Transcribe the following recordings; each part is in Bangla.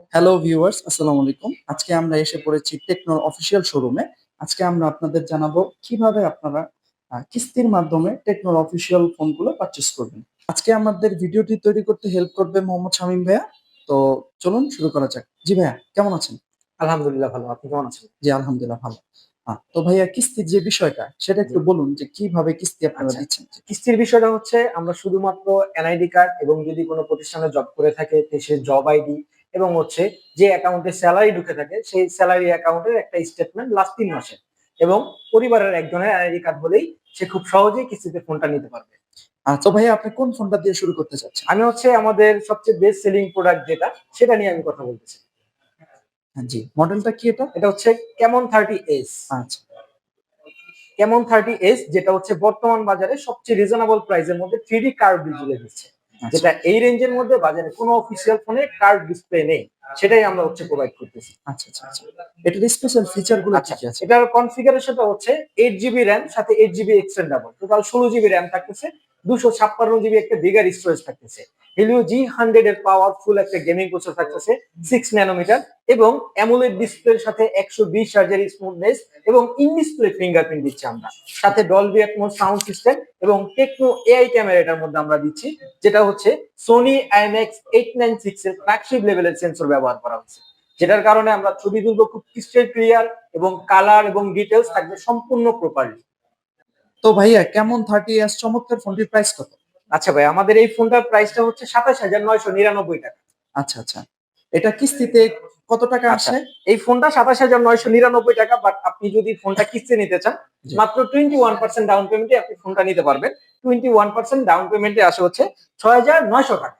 হ্যালো ভিউয়ার্স আসসালামু আলাইকুম। আজকে আমরা এসে পড়েছি টেকনোর অফিসিয়াল শোরুমে আজকে আমরা আপনাদের জানাব কীভাবে আপনারা কিস্তির মাধ্যমে টেকনোর অফিসিয়াল ফোনগুলো পারচেস করবেন। আজকে আমাদের ভিডিওটি তৈরি করতে হেল্প করবে মোহাম্মদ শামীম ভাইয়া। তো চলুন শুরু করা যাক। জি ভাইয়া কেমন আছেন? আলহামদুলিল্লাহ ভালো। আপনি কেমন আছেন? জি আলহামদুলিল্লাহ ভালো। তো ভাইয়া কিস্তির যে বিষয়টা সেটা একটু বলুন যে কীভাবে কিস্তি আপনারা আচ্ছা। দিচ্ছেন। কিস্তির বিষয়টা হচ্ছে আমরা শুধুমাত্র এনআইডি কার্ড এবং যদি কোনো প্রতিষ্ঠানে জব করে থাকে সে জব আইডি এবং হচ্ছে যে অ্যাকাউন্টে স্যালারি ঢুকে থাকে সেই স্যালারি অ্যাকাউন্টের একটা স্টেটমেন্ট লাস্ট তিন মাসে। এবং পরিবারের একজনের আইডি কার্ড হলেই সে খুব সহজেই কিস্তিতে ফোনটা নিতে পারবে। আহ, তো ভাইয়া আপনি কোন ফোনটা দিয়ে শুরু করতে চাচ্ছেন? আমি হচ্ছে আমাদের সবচেয়ে বেস্ট সেলিং প্রোডাক্ট যেটা সেটা নিয়ে আমি কথা বলতেছি হ্যাঁ, জি। মডেলটা কি এটা? এটা হচ্ছে কেমন থার্টি এস আচ্ছা। কেমন থার্টি এস যেটা হচ্ছে বর্তমান বাজারে সবচেয়ে রিজনেবল প্রাইসের মধ্যে থ্রি ডি কার্ড ডিসপ্লে দিচ্ছে আচ্ছা। যেটা এই রেঞ্জের মধ্যে বাজারে কোনো অফিসিয়াল ফোনে কার্ড ডিসপ্লে নেই সেটাই আমরা হচ্ছে প্রোভাইড করতেছি। আচ্ছা আচ্ছা আচ্ছা। এটার স্পেশাল ফিচারগুলো আচ্ছা এটার কনফিগারেশনটা হচ্ছে এইট জিবি র্যাম সাথে এইট জিবি এক্সটেন্ডেবল টোটাল ষোলো জিবি র্যাম থাকতেছে দুশো ছাপ্পান্ন জিবি একটা বিগার স্টোরেজ থাকতেছে। হেলিও জি হান্ড্রেড এর পাওয়ারফুল একটা গেমিং প্রসেসর থাকতেছে সিক্স ন্যানোমিটার এবং অ্যামোলেড ডিসপ্লের সাথে একশো বিশ হাজার স্মুথনেস এবং ইন ডিসপ্লে ফিঙ্গারপ্রিন্ট দিচ্ছি আমরা। সাথে ডলবি অ্যাটমোস সাউন্ড সিস্টেম এবং টেকনো এআই ক্যামেরা এটার মধ্যে আমরা দিচ্ছি, যেটা হচ্ছে Sony IMX eight nine six এর ফ্ল্যাগশিপ লেভেলের সেন্সর ব্যবহার করা হচ্ছে যেটার কারণে আমরা ছবি তুলবো খুব ক্রিস্টাল ক্লিয়ার এবং কালার এবং ডিটেলস থাকবে সম্পূর্ণ প্রপারলি তো ভাইয়া কেমন থার্টি এস চমৎকার ফোনটির প্রাইস কত? আচ্ছা ভাই আমাদের এই ফোনটার প্রাইসটা হচ্ছে সাতাশ হাজার নয়শো নিরানব্বই টাকা। আচ্ছা আচ্ছা। এটা কিস্তিতে কত টাকা আচ্ছা। আসে? এই ফোনটা সাতাশ হাজার নয়শো নিরানব্বই টাকা বাট আপনি যদি ফোনটা কিস্তি নিতে চান মাত্র টোয়েন্টি ওয়ান পার্সেন্ট ডাউন পেমেন্টে আপনি ফোনটা নিতে পারবেন। টোয়েন্টি ওয়ান পার্সেন্ট ডাউন পেমেন্টে আসে হচ্ছে ছয় হাজার নয়শো টাকা।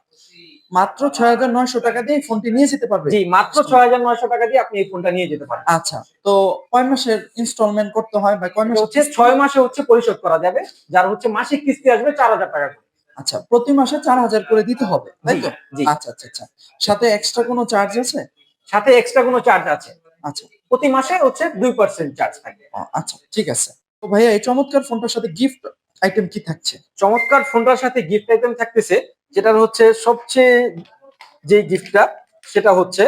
মাত্র ছয় হাজার নয়শো টাকা দিয়ে ফোনটি নিয়ে যেতে পারবে? জি মাত্র ছয় হাজার নয়শো টাকা দিয়ে আপনি এই ফোনটা নিয়ে যেতে পারেন। আচ্ছা তো কয় মাসের ইনস্টলমেন্ট করতে হয় বা কয় মাসের হচ্ছে ছয় মাসে হচ্ছে পরিশোধ করা যাবে যার হচ্ছে মাসিক কিস্তি আসবে চার হাজার টাকা আচ্ছা প্রতি মাসে চার হাজার করে দিতে হবে তাই তো? আচ্ছা আচ্ছা আচ্ছা। সাথে এক্সট্রা কোনো চার্জ আছে? সাথে এক্সট্রা কোনো চার্জ আছে। আচ্ছা। প্রতি মাসে হচ্ছে দুই পার্সেন্ট চার্জ থাকবে আচ্ছা ঠিক আছে। তো ভাইয়া এই চমৎকার ফোনটার সাথে গিফট আইটেম কি থাকছে। চমৎকার ফোনটার সাথে গিফট আইটেম থাকতেছে যেটার হচ্ছে সবচেয়ে যে গিফটটা সেটা হচ্ছে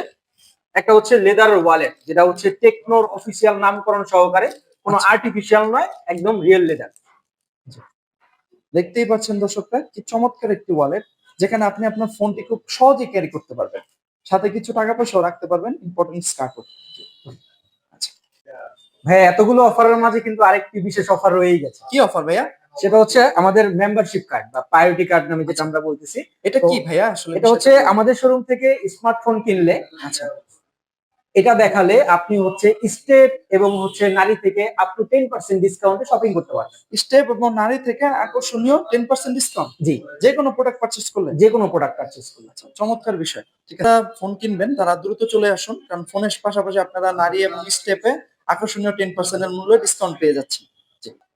একটা হচ্ছে লেদার ওয়ালেট যেটা হচ্ছে টেকনোর অফিসিয়াল নামকরণ সহকারে কোনো আচ্ছা। আর্টিফিশিয়াল নয় একদম রিয়েল লেদার দেখতেই পাচ্ছেন দর্শকরা কি চমৎকার একটি ওয়ালেট যেখানে আপনি আপনার ফোনটি খুব সহজে ক্যারি করতে পারবেন। সাথে কিছু টাকা পয়সাও রাখতে পারবেন ইম্পর্টেন্ট কার্ড ভাইয়া এতগুলো অফারের মাঝে কিন্তু আরেকটি বিশেষ অফার রয়েই গেছে। কি অফার ভাইয়া? সেটা হচ্ছে আমাদের মেম্বারশিপ কার্ড বা প্রায়োরিটি কার্ড নামে যেটা আমরা বলতেছি। এটা কি ভাইয়া? আসলে এটা হচ্ছে আমাদের শোরুম থেকে স্মার্টফোন কিনলে আচ্ছা। এটা দেখালে আপনি হচ্ছে স্টেপ এবং হচ্ছে নারী থেকে আপ টু টেন পার্সেন্ট ডিসকাউন্টে শপিং করতে পারবেন। স্টেপ এবং নারী থেকে আকর্ষণীয় টেন পার্সেন্ট ডিসকাউন্ট জি। যে কোনো প্রোডাক্ট পারচেস করলে? যে কোনো প্রোডাক্ট পারচেস করলে। আচ্ছা চমৎকার বিষয়। ঠিক আছে। ফোন কিনবেন তারা দ্রুত চলে আসুন কারণ ফোনের পাশাপাশি আপনারা নারী এবং স্টেপে আকর্ষণীয় টেন পার্সেন্টের মূল্যে ডিসকাউন্ট পেয়ে যাচ্ছেন।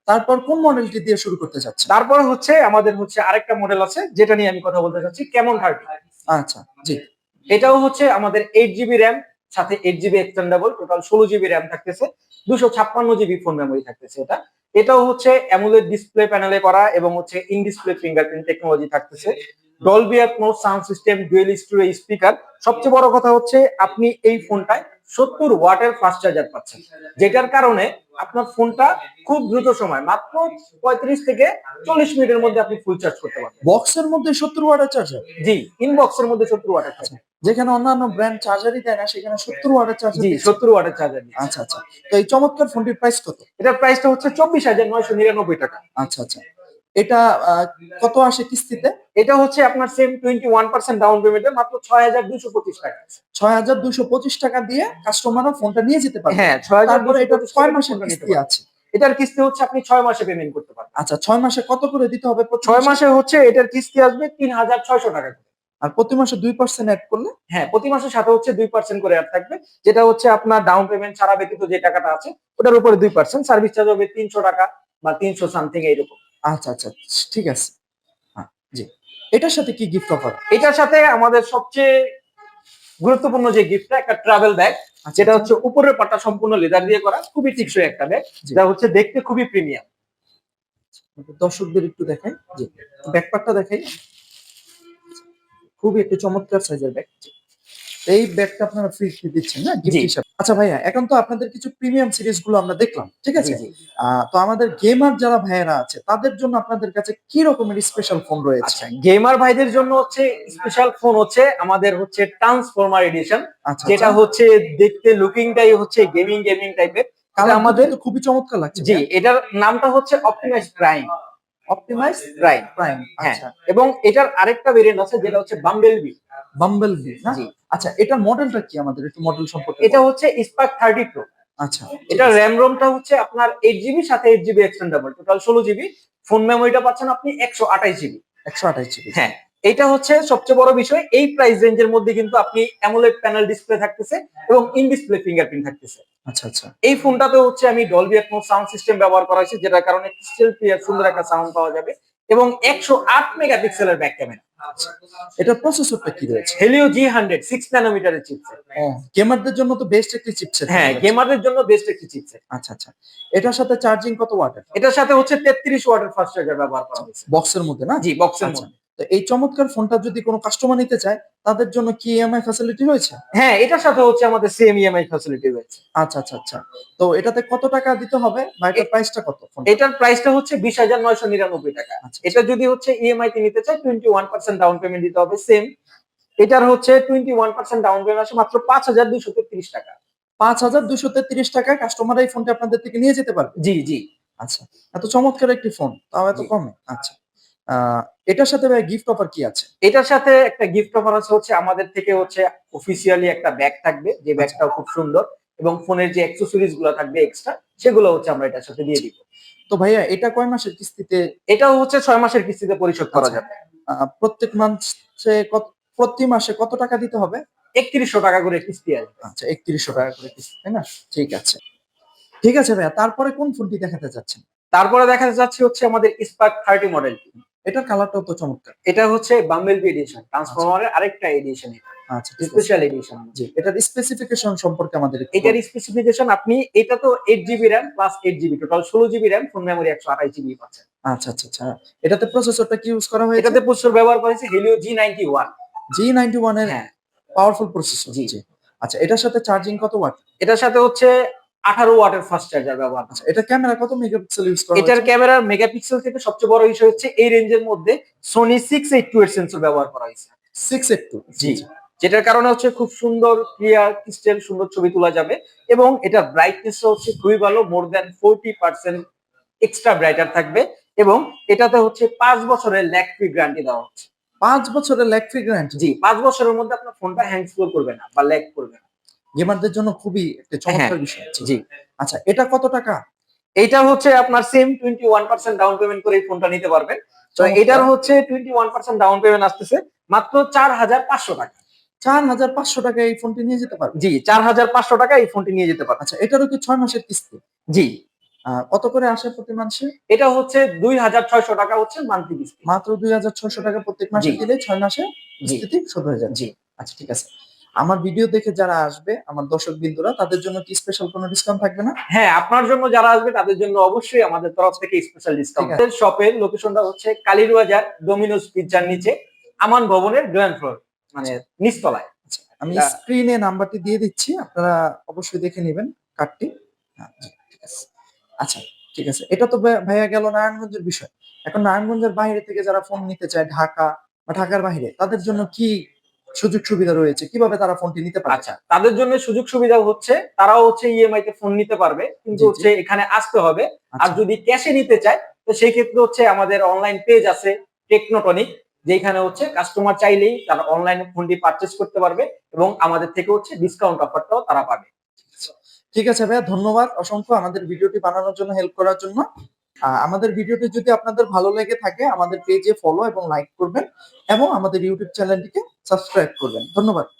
তারপর কোন মডেলটি দিয়ে শুরু করতে চাচ্ছেন? তারপর হচ্ছে আমাদের হচ্ছে আরেকটা মডেল আছে যেটা নিয়ে আমি কথা বলতে চাচ্ছি কেমন থার্টি আচ্ছা জি। এটাও হচ্ছে আমাদের এইট জিবি র্যাম সাথে এইট জিবি এক্সটেন্ডেবল টোটাল ষোলো জিবি র্যাম থাকতেছে দুশো ছাপ্পান্ন জিবি ফোন মেমোরি থাকতেছে এটা। এটাও হচ্ছে অ্যামুলেট ডিসপ্লে প্যানেলে করা এবং হচ্ছে ইন ডিসপ্লে ফিঙ্গারপ্রিন্ট টেকনোলজি থাকতেছে। Dolby Atmos sound system dual studio speaker সবচেয়ে বড় কথা হচ্ছে আপনি এই ফোনটায় সত্তর ওয়াটের ফাস্ট চার্জার পাচ্ছেন যেটার কারণে আপনার ফোনটা খুব দ্রুত সময় মাত্র পঁয়ত্রিশ থেকে চল্লিশ মিনিটের মধ্যে আপনি ফুল চার্জ করতে পারবেন। বক্সের মধ্যে সত্তর ওয়াটের চার্জার জি ইনবক্সের মধ্যে সত্তর ওয়াটের চার্জার যেখানে অন্যান্য ব্র্যান্ড চার্জারই দেয় না সেখানে সত্তর ওয়াটের চার্জার জি সত্তর ওয়াটের চার্জার আচ্ছা আচ্ছা। তো এই চমৎকার ফোনটির প্রাইস কত? এটার প্রাইসটা হচ্ছে চব্বিশ হাজার নয়শো নিরানব্বই টাকা। আচ্ছা আচ্ছা। এটা কত আসে কিস্তিতে? এটা হচ্ছে আপনার same twenty one percent down পেমেন্টে মাত্র ছয় হাজার দুশো পঁচিশ টাকা। ছয় হাজার দুশো পঁচিশ টাকা দিয়ে কাস্টমাররা ফোনটা নিয়ে যেতে পারে হ্যাঁ ছয় হাজার তারপরে এটা ছয় মাসের কিস্তি আছে। এটার কিস্তি হচ্ছে আপনি ছয় মাসে পেমেন্ট করতে পারবেন। আচ্ছা ছয় মাসে কত করে দিতে হবে ছয় মাসে? হচ্ছে এটার কিস্তি আসবে তিন হাজার ছয়শো টাকা করে। আর প্রতি মাসে দুই পার্সেন্ট অ্যাড করলে? হ্যাঁ প্রতি মাসের সাথে হচ্ছে দুই পার্সেন্ট করে অ্যাড থাকবে যেটা হচ্ছে আপনার ডাউন পেমেন্ট ছাড়া ব্যতীত যে টাকাটা আছে ওটার উপরে দুই পার্সেন্ট সার্ভিস চার্জ হবে তিনশো টাকা বা তিনশো সামথিং এইরকম। আচ্ছা আচ্ছা ঠিক আছে। হ্যাঁ জি। এটার সাথে কি গিফট অফার এটার সাথে আমাদের সবচেয়ে গুরুত্বপূর্ণ যে গিফটটা একটা ট্রাভেল ব্যাগ যেটা হচ্ছে উপরের পাটা সম্পূর্ণ লেদার দিয়ে করা খুবই টিকসই একটা ব্যাগ। যেটা হচ্ছে দেখতে খুবই প্রিমিয়াম দর্শকদের একটু দেখাই। জি ব্যাকপার্টটা দেখাই। খুবই একটা চমৎকার সাইজের ব্যাগ এই ব্যাগটা আপনারা ফ্রি দিচ্ছেন না গিফট হিসাবে। আচ্ছা ভাইয়া এখন তো আপনাদের কিছু প্রিমিয়াম সিরিজগুলো আমরা দেখলাম ঠিক আছে? তো আমাদের গেমার যারা ভাইয়েরা আছে তাদের জন্য আপনাদের কাছে কি রকমের স্পেশাল ফোন রয়েছে? আচ্ছা গেমার ভাইদের জন্য হচ্ছে স্পেশাল ফোন হচ্ছে আমাদের হচ্ছে ট্রান্সফরমার এডিশন আচ্ছা যেটা হচ্ছে দেখতে লুকিংটাই হচ্ছে গেমিং গেমিং টাইপের আমাদের আমাদের- খুবই চমৎকার লাগছে জি এটার নামটা হচ্ছে optimize prime optimize prime prime হ্যাঁ। আচ্ছা। এবং এটার আরেকটা ভেরিয়েন্ট আছে যেটা হচ্ছে বাম্বেল বি বাম্বল বি না আচ্ছা এটার মডেলটা কি আমাদের? একটু মডেল সম্পর্কে এটা হচ্ছে স্পার্ক থার্টি প্রো আচ্ছা। এটা র্যাম রোমটা হচ্ছে আপনার এইট জিবি সাথে এইট জিবি এক্সটেন্ডেবল টোটাল ষোলো জিবি ফোন মেমোরিটা পাচ্ছেন আপনি একশো আঠাশ জিবি একশো আঠাশ জিবি হ্যাঁ এটা হচ্ছে সবচেয়ে বড় বিষয়। এই প্রাইস রেঞ্জের মধ্যে কিন্তু আপনি অ্যামোলেড প্যানেল ডিসপ্লে থাকতেছে এবং ইন ডিসপ্লে ফিঙ্গারপ্রিন্ট থাকতেছে। আচ্ছা আচ্ছা। এই ফোনটাতে হচ্ছে আমি ডলবি অ্যাটমস সাউন্ড সিস্টেম ব্যবহার করা হয়েছে যেটার কারণে ক্রিস্টাল ক্লিয়ার সুন্দর একটা সাউন্ড পাওয়া যাবে। এবং একশো আট মেগাপিক্সেলের ব্যাক ক্যামেরা এটার প্রসেসরটা কি রয়েছে? হেলিও জি হান্ড্রেড সিক্স ন্যানোমিটারের চিপসেট গেমারদের জন্য তো বেস্ট একটি চিপসেট হ্যাঁ গেমারদের জন্য বেস্ট একটি চিপসেট আচ্ছা আচ্ছা। এটার সাথে চার্জিং কত ওয়াটের এটার সাথে হচ্ছে তেত্রিশ ওয়াটার ফাস্ট চার্জার ব্যবহার করা হয়েছে। বক্সের মধ্যে না? জি বক্সের আচ্ছা। মধ্যে। তো এই চমৎকার ফোনটা যদি কোনো কাস্টমার নিতে চায় তাদের জন্য কি ইএমআই ফ্যাসিলিটি রয়েছে? হ্যাঁ এটার সাথে হচ্ছে আমাদের সেম ইএমআই ফ্যাসিলিটি রয়েছে। আচ্ছা আচ্ছা আচ্ছা। তো এটাতে কত টাকা দিতে হবে বা এটার প্রাইসটা কত ফোন এটার প্রাইসটা হচ্ছে বিশ হাজার নয়শো নিরানব্বই টাকা। আচ্ছা এটা যদি হচ্ছে ইএমআই তে নিতে চায় twenty one percent down payment দিতে হবে সেম এটার হচ্ছে twenty one percent down payment আছে মাত্র পাঁচ হাজার দুইশো তেত্রিশ টাকা। পাঁচ হাজার দুশো তেত্রিশ টাকায় কাস্টমার এই ফোনটা আপনাদের থেকে নিয়ে যেতে পারবে? জি জি। আচ্ছা এত চমৎকার একটি ফোন তাও এত কমে? আচ্ছা। এটার সাথে ভাই গিফট অফার কি আছে? এটার সাথে একটা গিফট অফার আছে হচ্ছে আমাদের থেকে হচ্ছে অফিসিয়ালি একটা ব্যাগ থাকবে। যে ব্যাগটাও খুব সুন্দর এবং ফোনের যে অ্যাক্সেসরিজগুলো থাকবে এক্সট্রা সেগুলো হচ্ছে আমরা এটার সাথে দিয়ে দিব। তো ভাইয়া এটা কয় মাসের কিস্তিতে? এটাও হচ্ছে ছয় মাসের কিস্তিতে পরিশোধ করা আচ্ছা। যাবে। প্রত্যেক মাসে কত প্রতি মাসে কত টাকা দিতে হবে? একত্রিশশো টাকা করে কিস্তি আসবে। আচ্ছা একত্রিশশো টাকা করে কিস্তি তাই না? ঠিক আছে। ঠিক আছে ভাইয়া তারপরে কোন ফোনটি দেখাতে চাচ্ছেন? তারপরে দেখা যাচ্ছে হচ্ছে আমাদের স্পার্ক থার্টি মডেল এটার কালারটাও তো চমৎকার। এটা হচ্ছে বাম্বেল এডিশন ট্রান্সফরমারের আরেকটা এডিশন এটা। আচ্ছা স্পেশাল এডিশন জি এটার স্পেসিফিকেশন সম্পর্কে আমাদের এটার স্পেসিফিকেশন আপনি এটা তো eight GB RAM plus eight GB total ষোলো জিবি র্যাম ফোন মেমোরি একশো আঠাশ জিবি পাচ্ছেন। আচ্ছা আচ্ছা আচ্ছা। এটাতে প্রসেসরটা কি ইউজ করা হয়েছে? এটাতে প্রচুর ব্যবহার করেছে জি নাইনটি ওয়ানের হ্যাঁ। পাওয়ারফুল প্রসেসর জি। জি। আচ্ছা এটার সাথে চার্জিং কত ওয়াট এটার সাথে হচ্ছে আঠারো ওয়াটের ফাস্ট চার্জার ব্যবহার আচ্ছা এটা ক্যামেরা কত মেগাপিক্সেল ইউজ করা এটার ক্যামেরার মেগাপিক্সেল থেকে সবচেয়ে বড় বিষয় হচ্ছে এই রেঞ্জের মধ্যে সোনি সিক্স এইট টু এর সেন্সর ব্যবহার করা হয়েছে। 682 জি যেটার কারণে হচ্ছে খুব সুন্দর ক্লিয়ার ক্রিস্টাল সুন্দর ছবি তোলা যাবে এবং এটার ব্রাইটনেস হচ্ছে খুবই ভালো more than forty percent extra brighter থাকবে এবং এটাতে হচ্ছে পাঁচ বছরের ল্যাক ফ্রি গ্যারান্টি দেওয়া হচ্ছে। পাঁচ বছরের ল্যাক ফ্রি গ্যারান্টি জি পাঁচ বছরের মধ্যে আপনার ফোনটা হ্যাং স্লো করবে না বা ল্যাক করবে না। গেমারদের জন্য খুবই একটা চমৎকার বিষয় জি। আচ্ছা এটা কত টাকা? এটা হচ্ছে আপনার same twenty one percent down payment করে এই ফোনটা নিতে পারবেন। তো এটার হচ্ছে twenty one percent down payment আসতেছে মাত্র চার হাজার পাঁচশো টাকা। চার হাজার পাঁচশো টাকা এই ফোনটি নিয়ে যেতে পারবে জি চার হাজার পাঁচশো টাকা এই ফোনটি নিয়ে যেতে পারবেন। আচ্ছা এটারও কি ছয় মাসের কিস্তি? জি। কত করে আসে প্রতি মাসে? এটা হচ্ছে দুই হাজার ছয়শো টাকা হচ্ছে মান্থলি কিস্তি। মাত্র দুই হাজার ছয়শো টাকা প্রত্যেক মাসে দিলে ছয় মাসে জি। কিস্তিতে শোধ হয়ে যাবে। জি। আচ্ছা ঠিক আছে। আমার ভিডিও দেখে যারা আসবে আমার দর্শক বিন্দুরা তাদের জন্য কি স্পেশাল কোনো ডিসকাউন্ট থাকবে না? হ্যাঁ আপনার জন্য যারা আসবে তাদের জন্য অবশ্যই আমাদের তরফ থেকে স্পেশাল ডিসকাউন্ট শপের লোকেশনটা হচ্ছে কালীরবাজার ডোমিনোস পিজ্জার নিচে আমান ভবনের গ্রাউন্ড ফ্লোর মানে নিচতলায়। আচ্ছা, আমি স্ক্রিনে নাম্বারটি দিয়ে দিচ্ছি আপনারা অবশ্যই দেখে নেবেন কার্ডটি হ্যাঁ, ঠিক আছে। আচ্ছা ঠিক আছে। এটা তো ভাই- ভাইয়া গেল নারায়ণগঞ্জের বিষয়। এখন নারায়ণগঞ্জের বাইরে থেকে যারা ফোন নিতে চায় ঢাকা বা ঢাকার বাইরে তাদের জন্য কি সুযোগ সুবিধা রয়েছে কীভাবে তারা ফোনটি নিতে পারে আচ্ছা তাদের জন্য সুযোগ সুবিধা হচ্ছে তারাও হচ্ছে ইএমআই তে ফোন নিতে পারবে কিন্তু। হচ্ছে এখানে আসতে হবে। আর আচ্ছা, যদি ক্যাশে নিতে চায় তো সেই ক্ষেত্রে হচ্ছে আমাদের অনলাইন পেজ আছে টেকনোটনিক যেখানে হচ্ছে কাস্টমার চাইলেই তারা অনলাইনে ফোনটি পারচেস করতে পারবে এবং আমাদের থেকে হচ্ছে ডিসকাউন্ট অফারটাও তারা পাবে। ঠিক আছে ভাইয়া ধন্যবাদ। অসংখ্য আমাদের ভিডিওটি বানানোর জন্য হেল্প করার জন্য। আমাদের ভিডিওটি যদি আপনাদের ভালো লেগে থাকে, আমাদের পেজে ফলো এবং লাইক করবেন এবং আমাদের ইউটিউব চ্যানেলটিকে সাবস্ক্রাইব করবেন। ধন্যবাদ।